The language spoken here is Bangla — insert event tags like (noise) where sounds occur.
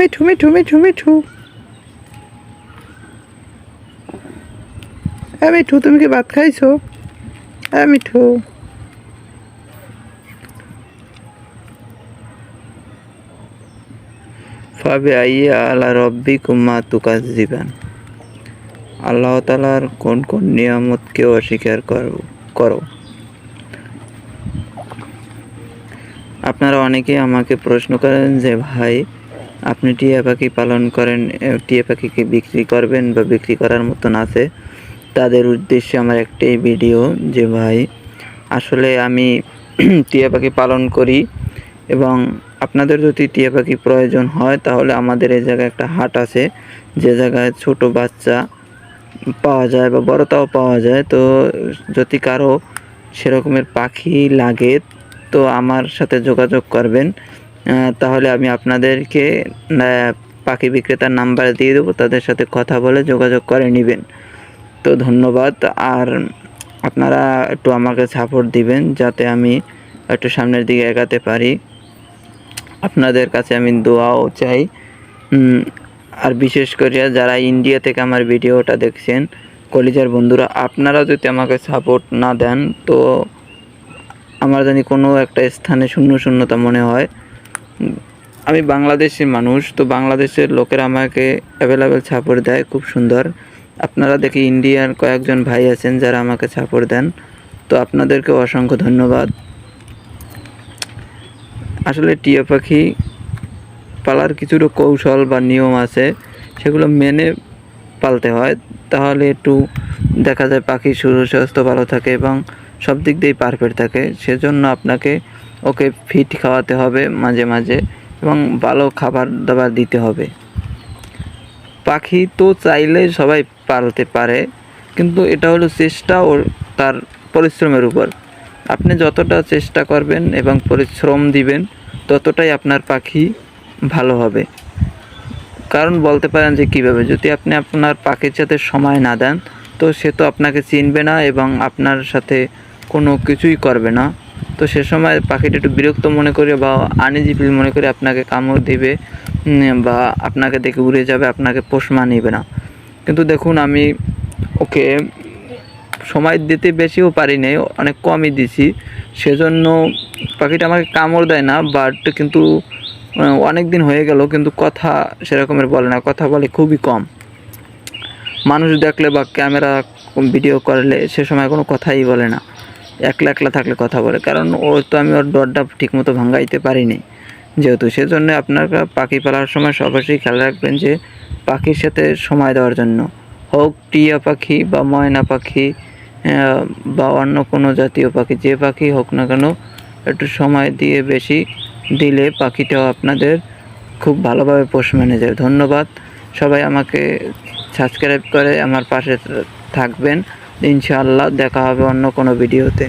মিঠু মিঠু মিঠু মিঠু হ্যাঁ মিঠু তুমি কি ভাত খাইছো? হ্যাঁ মিঠু ফাবে আইয়া আলা রব্বি কুম্মা তুকাজ দিবেন আল্লাহ তালার কোন কোন নিয়ামতকে অস্বীকার করো। আপনারা অনেকেই আমাকে প্রশ্ন করেন যে, ভাই আপনি টিয়া পাখি পালন করেন টিয়া পাখিকে বিক্রি করবেন বা বিক্রি করার মতন আছে, তাদের উদ্দেশ্যে আমার একটাই ভিডিও যে, ভাই, আসলে আমি (clears throat) টিয়া পাখি পালন করি এবং আপনাদের যদি টিয়া পাখি প্রয়োজন হয়, তাহলে আমাদের এই জায়গায় একটা হাট আছে, যে জায়গায় ছোট বাচ্চা পাওয়া যায় বা বড়টাও পাওয়া যায়। তো যদি কারও সেরকমের পাখি লাগে, তো আমার সাথে যোগাযোগ করবেন। তাহলে আমি আপনাদেরকে পাখি বিক্রেতার নাম্বার দিয়ে দেবো, তাদের সাথে কথা বলে যোগাযোগ করে নেবেন। তো ধন্যবাদ, আর আপনারা একটু আমাকে সাপোর্ট দিবেন, যাতে আমি একটু সামনের দিকে এগাতে পারি। আপনাদের কাছে আমি দোয়াও চাই। আর বিশেষ করে যারা ইন্ডিয়া থেকে আমার ভিডিওটা দেখছেন, কলিজার বন্ধুরা, আপনারা যদি আমাকে সাপোর্ট না দেন, তো আমার জানি কোনো একটা স্থানে শূন্য শূন্যতা মনে হয়। আমি বাংলাদেশের মানুষ, তো বাংলাদেশের লোকেরা আমাকে অ্যাভেলেবেল সাপোর্ট দেয়, খুব সুন্দর। আপনারা দেখি ইন্ডিয়ার কয়েকজন ভাই আছেন যারা আমাকে সাপোর্ট দেন। তো আপনাদেরকে অসংখ্য ধন্যবাদ। আসলে টিয়া পাখি পালার কিছুটা কৌশল বা নিয়ম আছে, সেগুলো মেনে পালতে হয়। তাহলে একটু দেখা যায় পাখির সুস্বাস্থ্য, ভালো থাকে এবং সব দিক দিয়েই পারফেক্ট থাকে। সেজন্য আপনাকে ওকে ফিট খাওয়াতে হবে মাঝে মাঝে এবং ভালো খাবার দাবার দিতে হবে। পাখি তো চাইলে সবাই পালতে পারে, কিন্তু এটা হলো চেষ্টা ও তার পরিশ্রমের উপর। আপনি যতটা চেষ্টা করবেন এবং পরিশ্রম দিবেন, ততটাই আপনার পাখি ভালো হবে। কারণ বলতে পারেন যে কীভাবে, যদি আপনি আপনার পাখির সাথে সময় না দেন, তো সে তো আপনাকে চিনবে না এবং আপনার সাথে কোনো কিছুই করবে না। তো সে সময় পাখিটা একটু বিরক্ত মনে করে বা আনিজি ফিল মনে করে আপনাকে কামড় দিবে বা আপনাকে দেখে উড়ে যাবে, আপনাকে পোষ মানিবে না। কিন্তু দেখুন, আমি ওকে সময় দিতে বেশিও পারি নাই, অনেক কমই দিছি। সেজন্য পাখিটা আমাকে কামড় দেয় না বাট কিন্তু অনেক দিন হয়ে গেল, কিন্তু কথা সেরকমের বলে না, কথা বলে খুবই কম। মানুষ দেখলে বা ক্যামেরা, ভিডিও করলে সে সময় কোনো কথাই বলে না। একলা একলা থাকলে কথা বলে। কারণ ও তো আমি ওর ডরটা ঠিকমতো ভাঙাইতে পারিনি যেহেতু। সেজন্য আপনারা পাখি পালার সময় অবশ্যই খেয়াল রাখবেন যে পাখির সাথে সময় দেওয়ার জন্য। হোক টিয়া পাখি বা ময়না পাখি বা অন্য কোনো জাতীয় পাখি, যে পাখি হোক না কেন, একটু সময় দিয়ে বেশি দিলে পাখিটাও আপনাদের খুব ভালোভাবে পোষ মেনে যায় ধন্যবাদ। সবাই আমাকে সাবস্ক্রাইব করে আমার পাশে থাকবেন। ইনশাআল্লাহ দেখা হবে অন্য কোনো ভিডিওতে।